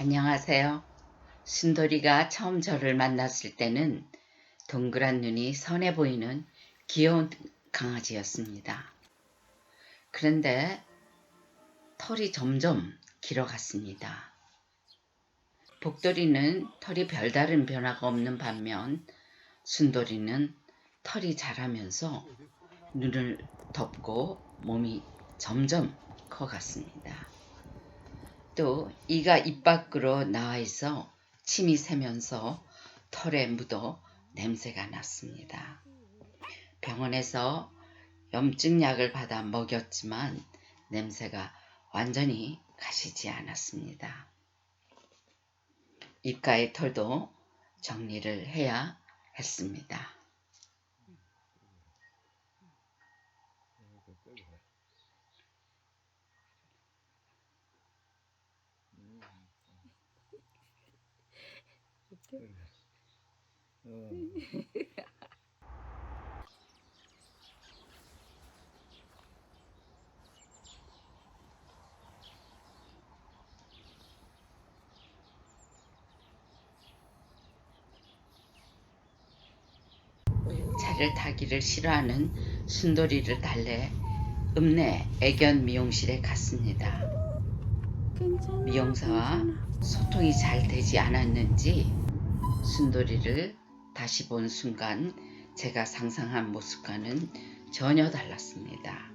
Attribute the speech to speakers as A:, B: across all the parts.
A: 안녕하세요. 순돌이가 처음 저를 만났을 때는 동그란 눈이 선해 보이는 귀여운 강아지였습니다. 그런데 털이 점점 길어갔습니다. 복돌이는 털이 별다른 변화가 없는 반면 순돌이는 털이 자라면서 눈을 덮고 몸이 점점 커갔습니다. 또 이가 입 밖으로 나와 있어 침이 새면서 털에 묻어 냄새가 났습니다. 병원에서 염증 약을 받아 먹였지만 냄새가 완전히 가시지 않았습니다. 입가의 털도 정리를 해야 했습니다.
B: 어.
A: 차를 타기를 싫어하는 순돌이를 달래 읍내 애견 미용실에 갔습니다. 미용사와 소통이 잘 되지 않았는지 순돌이를 다시 본 순간 제가 상상한 모습과는 전혀 달랐습니다.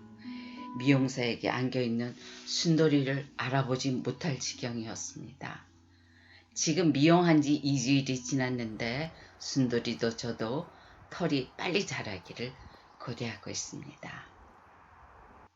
A: 미용사에게 안겨 있는 순돌이를 알아보지 못할 지경이었습니다. 지금 미용한 지 2주일이 지났는데 순돌이도 저도 털이 빨리 자라기를 고대하고 있습니다.